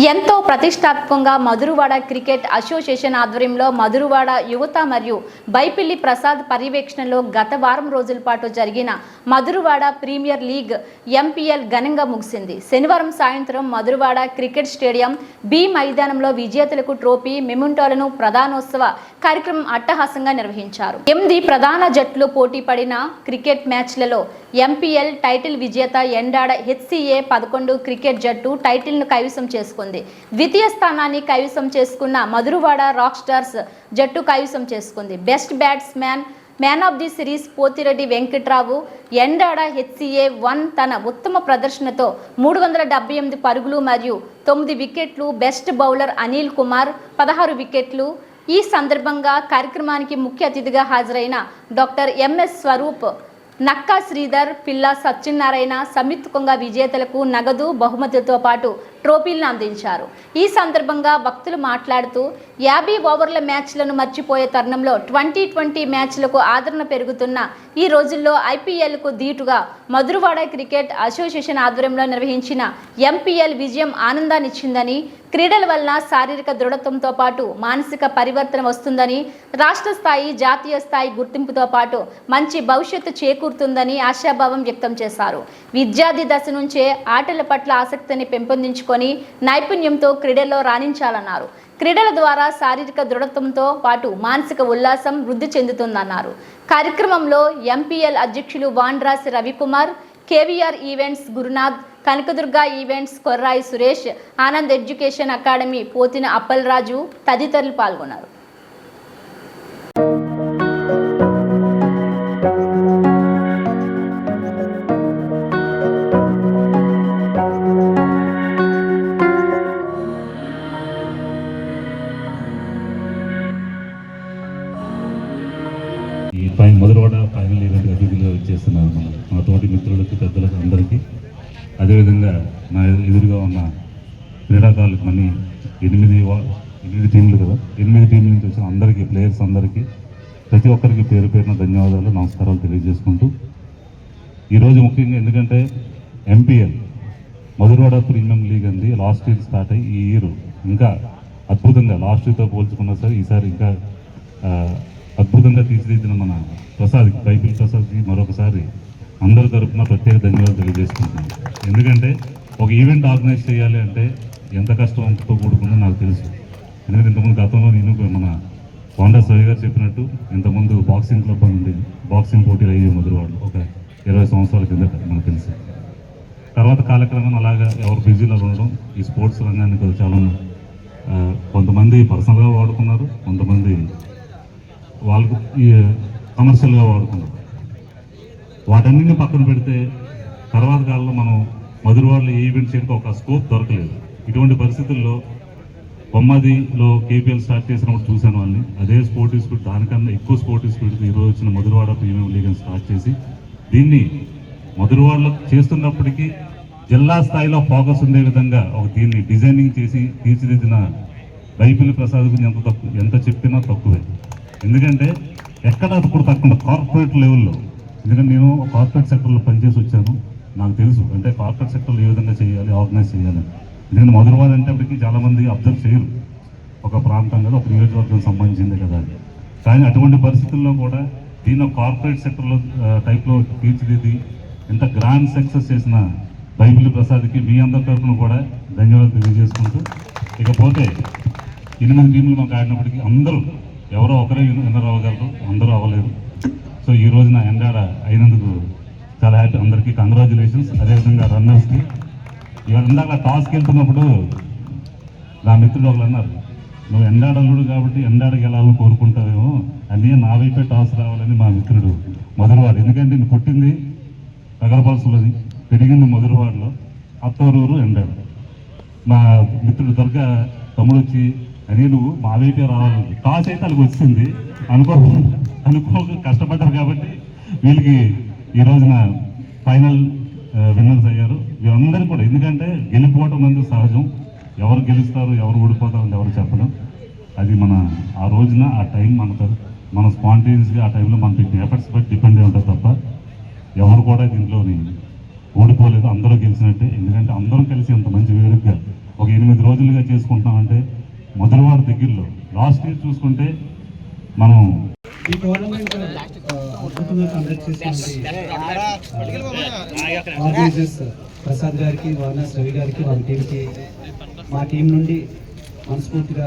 ఎంతో ప్రతిష్టాత్మకంగా Madhurawada cricket association ఆధ్వర్యంలో మధురవాడ యువత మరియు బైపిల్లి ప్రసాద్ పర్యవేక్షణలో గత వారం రోజుల పాటు జరిగిన మధురవాడ ప్రీమియర్ లీగ్ ఎంపీఎల్ ఘనంగా ముగిసింది. శనివారం సాయంత్రం మధురవాడ క్రికెట్ స్టేడియం బి మైదానంలో విజేతలకు ట్రోఫీ మెమెంటోలను ప్రధానోత్సవ కార్యక్రమం అట్టహాసంగా నిర్వహించారు. ఎనిమిది ప్రధాన జట్లు పోటీ పడిన క్రికెట్ మ్యాచ్లలో ఎంపీఎల్ టైటిల్ విజేత ఎండాడ హెచ్సిఏ పదకొండు క్రికెట్ జట్టు టైటిల్ను కైవసం చేసుకుంది. ద్వితీయ స్థానాన్ని కైవసం చేసుకున్న మధురవాడ రాక్ స్టార్స్ జట్టు కైవసం చేసుకుంది. Best batsman man of the series Pothireddy Venkatrao Endada HCA one తన ఉత్తమ ప్రదర్శనతో మూడు వందల డెబ్బై ఎనిమిది పరుగులు మరియు తొమ్మిది వికెట్లు బెస్ట్ బౌలర్ అనిల్ కుమార్ పదహారు వికెట్లు. ఈ సందర్భంగా కార్యక్రమానికి ముఖ్య అతిథిగా హాజరైన డాక్టర్ ఎంఎస్ స్వరూప్ నక్కా శ్రీధర్ పిల్ల సత్యనారాయణ సంయుక్తంగా విజేతలకు నగదు బహుమతులతో పాటు ట్రోఫీలను అందించారు. ఈ సందర్భంగా భక్తులు మాట్లాడుతూ యాభై ఓవర్ల మ్యాచ్లను మర్చిపోయే తరుణంలో ట్వంటీ ట్వంటీ మ్యాచ్లకు ఆదరణ పెరుగుతున్న ఈ రోజుల్లో ఐపీఎల్కు ధీటుగా మధురవాడ క్రికెట్ అసోసియేషన్ ఆధ్వర్యంలో నిర్వహించిన ఎంపీఎల్ విజయం ఆనందాన్నిచ్చిందని క్రీడల వలన శారీరక దృఢత్వంతో పాటు మానసిక పరివర్తన వస్తుందని రాష్ట్ర స్థాయి జాతీయ స్థాయి గుర్తింపుతో పాటు మంచి భవిష్యత్తు చేకూరుతుందని ఆశాభావం వ్యక్తం చేశారు. విద్యార్థి దశ నుంచే ఆటల పట్ల ఆసక్తిని పెంపొందించుకొని నైపుణ్యంతో క్రీడల్లో రాణించాలన్నారు. క్రీడల ద్వారా శారీరక దృఢత్వంతో పాటు మానసిక ఉల్లాసం వృద్ధి చెందుతుందన్నారు. కార్యక్రమంలో ఎంపీఎల్ అధ్యక్షులు Vandrasi Ravikumar KVR events Gurunath Kanakadurga events Korrayi Suresh Anand education academy Potina Appalaraju తదితరులు పాల్గొన్నారు. అదేవిధంగా నా ఎదురుగా ఉన్న క్రీడాకారులకు మనీ ఎనిమిది ఎనిమిది టీంలు కదా. ఎనిమిది టీంల నుంచి వచ్చిన అందరికీ ప్లేయర్స్ అందరికీ ప్రతి ఒక్కరికి పేరు పేరున ధన్యవాదాలు నమస్కారాలు తెలియజేసుకుంటూ. ఈరోజు ముఖ్యంగా ఎందుకంటే ఎంపీఎల్ మధురవాడ ప్రీమియం లీగ్ అంది లాస్ట్ ఇయర్ స్టార్ట్ అయ్యి ఈ ఇయర్ ఇంకా అద్భుతంగా లాస్ట్ ఇయర్తో పోల్చుకున్నా సరే ఈసారి ఇంకా అద్భుతంగా తీర్చిదిద్దిన మన ప్రసాద్ బైబిల్ ప్రసాద్కి మరొకసారి అందరి తరపున ప్రత్యేక ధన్యవాదాలు తెలియజేసుకుంటున్నాను. ఎందుకంటే ఒక ఈవెంట్ ఆర్గనైజ్ చేయాలి అంటే ఎంత కష్టం కూడుకుందో నాకు తెలుసు. ఎందుకంటే ఇంతకుముందు గతంలో నేను మన హోండా సవి గారు చెప్పినట్టు ఇంతకుముందు బాక్సింగ్ క్లబ్ అని ఉండేది. బాక్సింగ్ పోటీలు అయ్యే మధురవాడలో ఒక ఇరవై సంవత్సరాల కిందట మనకు తెలుసు. తర్వాత కాలక్రమం అలాగా ఎవరు బిజీలో ఉండడం ఈ స్పోర్ట్స్ రంగానికి చాలా కొంతమంది పర్సనల్గా వాడుకున్నారు కొంతమంది వాళ్ళకు ఈ కమర్షియల్గా వాడుకున్నారు. వాటన్నిటిని పక్కన పెడితే తర్వాత కాలంలో మనం మధురవాడలో ఏ ఈవెంట్ చేయడానికి ఒక స్కోప్ దొరకలేదు. ఇటువంటి పరిస్థితుల్లో బొమ్మదిలో కేపీఎల్ స్టార్ట్ చేసినప్పుడు చూశాను వాళ్ళని. అదే స్పోర్టివ్ స్పీడ్ దానికన్నా ఎక్కువ స్పోర్టివ్ స్పీడ్ ఈ వచ్చిన మధురవాడ ప్రీమియం లీగ్ని స్టార్ట్ చేసి దీన్ని మధురవాడలో చేస్తున్నప్పటికీ జిల్లా స్థాయిలో ఫోకస్ ఉండే విధంగా ఒక దీన్ని డిజైనింగ్ చేసి తీర్చిదిద్దిన బైపిల్లి ప్రసాద్ గురించి ఎంత తక్కువ ఎంత చెప్పినా తక్కువే. ఎందుకంటే ఎక్కడ అప్పుడు తక్కువ కార్పొరేట్ లెవెల్లో ఎందుకంటే నేను కార్పొరేట్ సెక్టర్లో పనిచేసి వచ్చాను. నాకు తెలుసు. అంటే కార్పొరేట్ సెక్టర్లో ఏ విధంగా చేయాలి ఆర్గనైజ్ చేయాలి. ఎందుకంటే మధురవాడ అంటే అప్పటికి చాలామంది అబ్జర్వ్ చేయరు. ఒక ప్రాంతం కదా ఒక నియోజకవర్గం సంబంధించింది కదా అది కానీ అటువంటి పరిస్థితుల్లో కూడా దీన్ని ఒక కార్పొరేట్ సెక్టర్లో టైప్లో తీర్చిదిద్ది ఇంత గ్రాండ్ సక్సెస్ చేసిన బైబిల్ ప్రసాద్కి మీ అందరి తరఫున కూడా ధన్యవాదాలు తెలియజేసుకుంటూ ఇకపోతే ఎనిమిది టీంలు మాకు ఆడినప్పటికీ అందరూ ఎవరో ఒకరే విన్నర్ అవ్వగలరు అందరూ అవ్వలేరు. సో ఈ రోజున ఎండాడ అయినందుకు చాలా హ్యాపీ అందరికీ కంగ్రాచులేషన్స్ అదేవిధంగా రన్నర్స్కి ఇవాళ ఇందాక టాస్కి వెళ్తున్నప్పుడు నా మిత్రుడు ఒకళ్ళు అన్నారు నువ్వు ఎండాడలుడు కాబట్టి ఎండాడకి వెళ్ళాలని కోరుకుంటావేమో. అని నా వైపే టాస్ రావాలని మా మిత్రుడు మొదలవాడు ఎందుకంటే నేను పుట్టింది నగరపలసలోని పెరిగింది మొదలవాడలో అత్తవరూరు ఎండాడు. మా మిత్రుడు దొరక తమ్ముడు వచ్చి అని నువ్వు మా వైపే రావాలని టాస్ అయితే వాళ్ళకి వచ్చింది. అనుకో అనుకోక కష్టపడ్డారు కాబట్టి వీళ్ళకి ఈ రోజున ఫైనల్ విన్నర్స్ అయ్యారు. వీళ్ళందరూ కూడా ఎందుకంటే గెలిపోవటం అనేది సహజం. ఎవరు గెలుస్తారు ఎవరు ఓడిపోతారు అని ఎవరు చెప్పడం అది మన ఆ రోజున ఆ టైం మన మన స్పాంటేనియస్గా ఆ టైంలో మన పెట్టిన ఎఫర్ట్స్ బట్టి డిపెండ్ అయి ఉంటుంది తప్ప ఎవరు కూడా దీంట్లోని ఓడిపోలేదు. అందరూ గెలిచినట్టే. ఎందుకంటే అందరం కలిసి ఇంత మంచి వేడుకగా ఒక ఎనిమిది రోజులుగా చేసుకుంటున్నామంటే మొదలవారి దగ్గరలో. లాస్ట్ ఇయర్ చూసుకుంటే మనం ఈ టోర్నమెంట్ అద్భుతంగా కండక్ట్ ఆర్గనైజర్స్ ప్రసాద్ గారికి వార్నస్ రవి గారికి వాళ్ళ టీంకి మా టీం నుండి మనస్ఫూర్తిగా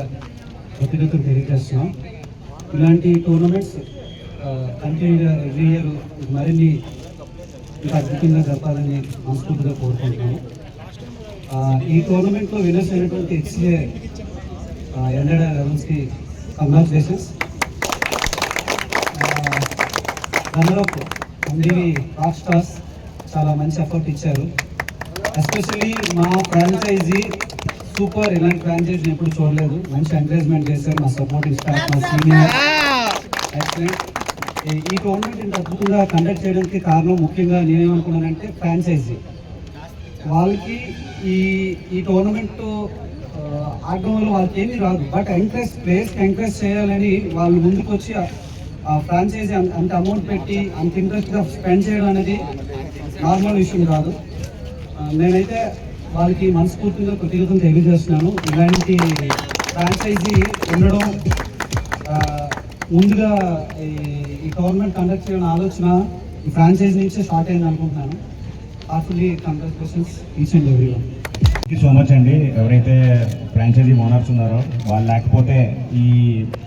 కృతజ్ఞతలు తెలియజేస్తున్నాం. ఇలాంటి టోర్నమెంట్స్ కంటిన్యూగా ఎవ్రీ ఇయర్ మరిన్ని ఇంకా అద్భుతంగా జరపాలని మనస్ఫూర్తిగా కోరుకుంటున్నాము. ఈ టోర్నమెంట్లో విన్నర్స్ అయినటువంటి HCA Endada లెవెన్స్కి congratulations runner up MDV rock stars చాలా మంచి ఎఫర్ట్ ఇచ్చారు. ఎస్పెషల్లీ మా ఫ్రాంచైజీ సూపర్ ఇలాంటి ఫ్రాంచైజీని ఎప్పుడు చూడలేదు. మంచి ఎంకరేజ్మెంట్ చేశారు మా సపోర్టింగ్ స్టాఫ్ మా సీనియర్ ఎక్సలెంట్ ఈ టోర్నమెంట్ ఇంత అద్భుతంగా కండక్ట్ చేయడానికి కారణం ముఖ్యంగా నేనేమనుకున్నానంటే ఫ్రాంచైజీ వాళ్ళకి ఈ ఈ టోర్నమెంట్ ఆడడం వాళ్ళకి ఏమీ రాదు. బట్ ఎంకరేజ్ ప్లేయర్స్కి ఎంకరేజ్ చేయాలని వాళ్ళు ముందుకు వచ్చి ఆ- ఫ్రాంచైజీ అంత అమౌంట్ పెట్టి అంత ఇంట్రెస్ట్గా స్పెండ్ చేయడం అనేది నార్మల్ విషయం కాదు. నేనైతే వాళ్ళకి మనస్ఫూర్తిగా కృతజ్ఞతలు తెలియజేస్తున్నాను. ఇలాంటి ఫ్రాంచైజీ ఉండడం ముందుగా ఈ ఈ గవర్నమెంట్ కండక్ట్ చేయడం ఆలోచన ఈ ఫ్రాంచైజీ నుంచే స్టార్ట్ అయింది అనుకుంటున్నాను heartfully congratulations each and every one thank you so much అండి. ఎవరైతే ఫ్రాంచైజీ ఓనర్స్ ఉన్నారో వాళ్ళు లేకపోతే ఈ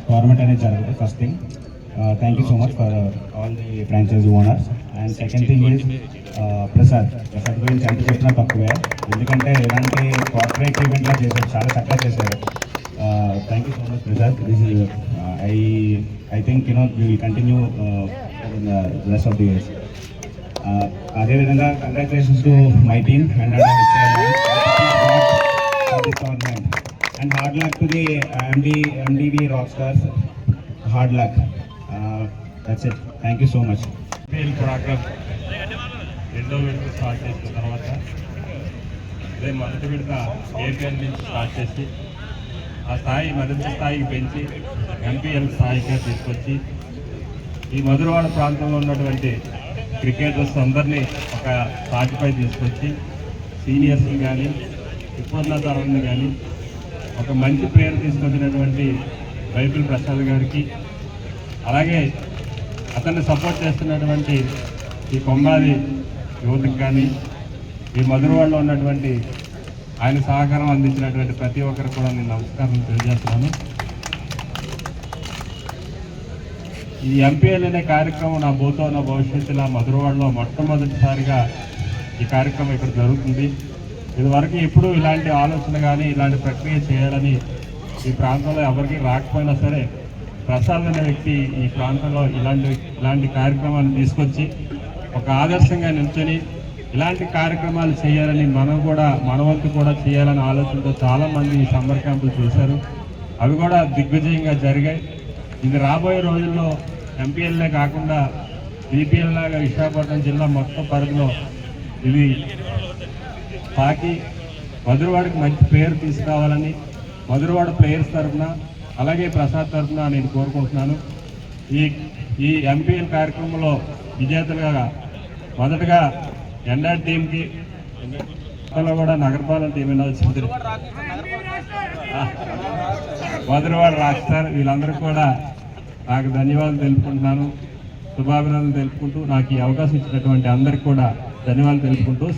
గవర్నమెంట్ అనేది జరగదు first thing thank you so much for all the franchisee owners and second thing is Prasad Prasad గురించి ఎంత చెప్పినా తక్కువే. ఎందుకంటే ఇలాంటి కార్పొరేట్ ఈవెంట్లో చేశారు చాలా చక్కగా చేశారు. Thank you so much Prasad this is I I think you know will continue rest of the years అదేవిధంగా congratulations to my team and and hard luck to the MD MDV rock stars hard luck that's it thank you so much feel program రెండో విడత start చేసిన తర్వాత అదే మొదటి విడత APL నుంచి start చేసి ఆ స్థాయి మరింత స్థాయికి పెంచి ఎంపీఎల్ స్థాయిగా తీసుకొచ్చి ఈ మధురవాడ ప్రాంతంలో ఉన్నటువంటి క్రికెటర్స్ అందరినీ ఒక తాటిపై తీసుకొచ్చి సీనియర్స్ని కానీ ఇప్పుడున్న తరాన్ని కానీ ఒక మంచి పేరు తీసుకొచ్చినటువంటి బైబిల్ ప్రసాద్ గారికి అలాగే అతన్ని సపోర్ట్ చేస్తున్నటువంటి ఈ కొమ్మాది యువతకు కానీ ఈ మధురవాడలో ఉన్నటువంటి ఆయన సహకారం అందించినటువంటి ప్రతి ఒక్కరికి కూడా నేను నమస్కారం తెలియజేస్తున్నాను. ఈ ఎంపీఎల్ అనే కార్యక్రమం నా భూతో నా భవిష్యత్తులో మధురవాడలో మొట్టమొదటిసారిగా ఈ కార్యక్రమం ఇక్కడ జరుగుతుంది. ఇదివరకు ఎప్పుడు ఇలాంటి ఆలోచన కానీ ఇలాంటి ప్రక్రియ చేయాలని ఈ ప్రాంతంలో ఎవరికి రాకపోయినా సరే ప్రసాద్ అనే వ్యక్తి ఈ ప్రాంతంలో ఇలాంటి ఇలాంటి కార్యక్రమాలు తీసుకొచ్చి ఒక ఆదర్శంగా నిల్చొని ఇలాంటి కార్యక్రమాలు చేయాలని మనం కూడా మన వంతు కూడా చేయాలని ఆలోచనతో చాలామంది ఈ సమ్మర్ క్యాంపులు చేశారు. అవి కూడా దిగ్విజయంగా జరిగాయి. ఇది రాబోయే రోజుల్లో ఎంపీఎల్ఏ కాకుండా బీపీఎల్ లాగా విశాఖపట్నం జిల్లా మొత్తం పరిధిలో ఇది పాకి మధురవాడకి మంచి పేరు తీసుకురావాలని మధురవాడ ప్లేయర్స్ తరఫున అలాగే ప్రసాద్ తరఫున నేను కోరుకుంటున్నాను. ఈ ఈ ఎంపీఎల్ కార్యక్రమంలో విజేతలుగా మొదటగా ఎన్ఆర్ టీంకి కూడా నగరపాలన టీం వినాల్సింది. మధురవాడ రాస్తారు వీళ్ళందరూ కూడా నాకు ధన్యవాదాలు తెలుపుకుంటున్నాను. శుభాభినందనలు తెలుపుకుంటూ నాకు ఈ అవకాశం ఇచ్చినటువంటి అందరికీ కూడా ధన్యవాదాలు తెలుపుకుంటూ